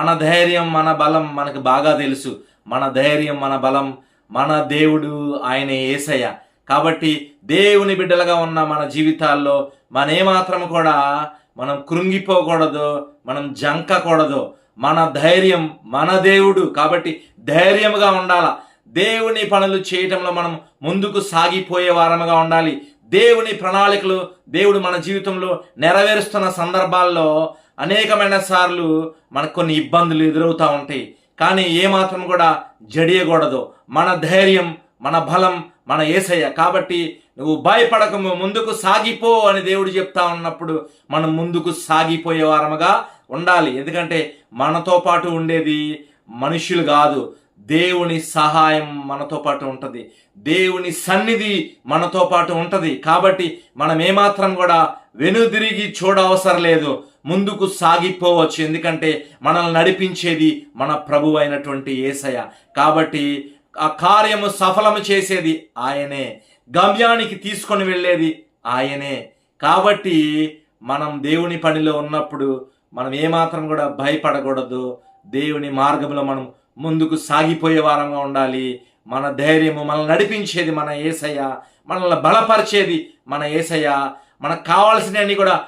మన ధైర్యం మన బలం మనకు బాగా తెలుసు. మన ధైర్యం మన బలం మన దేవుడు ఆయన ఏసయ్య. కాబట్టి దేవుని బిడ్డలుగా ఉన్న మన జీవితాల్లో మన ఏమాత్రం కూడా మనం కృంగిపోకూడదు మనం జంకకూడదు. మన ధైర్యం మన దేవుడు. కాబట్టి ధైర్యముగా ఉండాల? దేవుని పనులు చేయటంలో మనం ముందుకు సాగిపోయే వారముగా ఉండాలి. దేవుని ప్రణాళికలు దేవుడు మన జీవితంలో నెరవేరుస్తున్న సందర్భాల్లో అనేకమైన సార్లు మనకు కొన్ని ఇబ్బందులు ఎదురవుతూ ఉంటాయి. కానీ ఏమాత్రం కూడా జడియకూడదు. మన ధైర్యం మన బలం మన ఏసయ్య. కాబట్టి నువ్వు భయపడకము ముందుకు సాగిపో అని దేవుడు చెప్తా ఉన్నప్పుడు మనం ముందుకు సాగిపోయే వారముగా ఉండాలి. ఎందుకంటే మనతో పాటు ఉండేది మనుషులు కాదు. దేవుని సహాయం మనతో పాటు ఉంటుంది. దేవుని సన్నిధి మనతో పాటు ఉంటుంది. కాబట్టి మనం ఏమాత్రం కూడా వెనుదిరిగి చూడవసరం లేదు. ముందుకు సాగిపోవచ్చు. ఎందుకంటే మనల్ని నడిపించేది మన ప్రభు అయినటువంటి ఏసయ కాబట్టి ఆ కార్యము సఫలము చేసేది ఆయనే. గమ్యానికి తీసుకొని వెళ్ళేది ఆయనే. కాబట్టి మనం దేవుని పనిలో ఉన్నప్పుడు మనం ఏమాత్రం కూడా భయపడకూడదు. దేవుని మార్గంలో మనం ముందుకు సాగిపోయే వారంగా ఉండాలి. మన ధైర్యము మనల్ని నడిపించేది మన ఏసయ్య. మనల్ని బలపరిచేది మన ఏసయ్య. మనకు కావాల్సినవన్నీ కూడా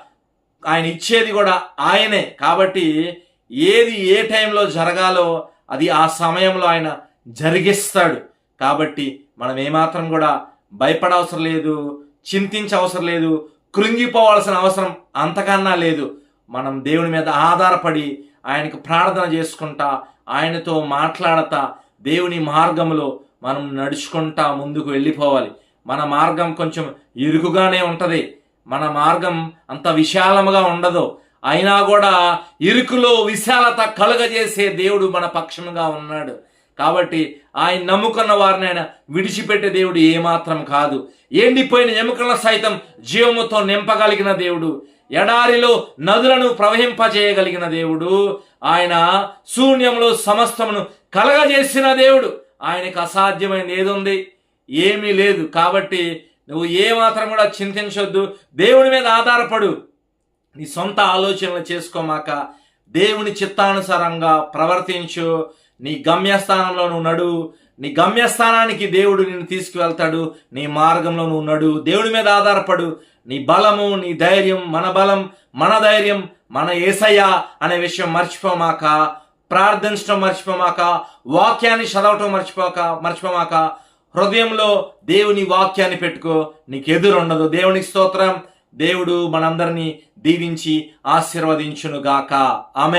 ఆయన ఇచ్చేది కూడా ఆయనే. కాబట్టి ఏది ఏ టైంలో జరగాలో అది ఆ సమయంలో ఆయన జరిగిస్తాడు. కాబట్టి మనం ఏమాత్రం కూడా భయపడవసరం లేదు చింతించవసరం లేదు కృంగిపోవాల్సిన అవసరం అంతకన్నా లేదు. మనం దేవుని మీద ఆధారపడి ఆయనకు ప్రార్థన చేసుకుంటా ఆయనతో మాట్లాడతా దేవుని మార్గంలో మనం నడుచుకుంటా ముందుకు వెళ్ళిపోవాలి. మన మార్గం కొంచెం ఇరుకుగానే ఉంటుంది. మన మార్గం అంత విశాలముగా ఉండదు. అయినా కూడా ఇరుకులో విశాలత కలుగజేసే దేవుడు మన పక్షముగా ఉన్నాడు. కాబట్టి ఆయన నమ్ముకున్న వారిని ఆయన విడిచిపెట్టే దేవుడు ఏమాత్రం కాదు. ఎండిపోయిన ఎముకల సైతం జీవముతో నింపగలిగిన దేవుడు. ఎడారిలో నదులను ప్రవహింపజేయగలిగిన దేవుడు. ఆయన శూన్యంలో సమస్తమును కలగజేసిన దేవుడు. ఆయనకు అసాధ్యమైనది ఏదుంది? ఏమీ లేదు. కాబట్టి నువ్వు ఏ మాత్రం కూడా చింతించొద్దు. దేవుని మీద ఆధారపడు. నీ సొంత ఆలోచనలు చేసుకోమాక దేవుని చిత్తానుసారంగా ప్రవర్తించు. నీ గమ్యస్థానంలో నువ్వు నడు. నీ గమ్యస్థానానికి దేవుడు నిన్ను తీసుకువెళ్తాడు. నీ మార్గంలో నువ్వు నడు. దేవుడి మీద ఆధారపడు. నీ బలము నీ ధైర్యం మన బలం మన ధైర్యం మన ఏసయ్య అనే విషయం మర్చిపోమాక ప్రార్థించడం మర్చిపోమాక వాక్యాన్ని చదవటం మర్చిపోక మర్చిపోమాక హృదయంలో దేవుని వాక్యాన్ని పెట్టుకో. నీకు ఎదురుండదు. దేవునికి స్తోత్రం. దేవుడు మనందరినీ దీవించి ఆశీర్వదించునుగాక. ఆమె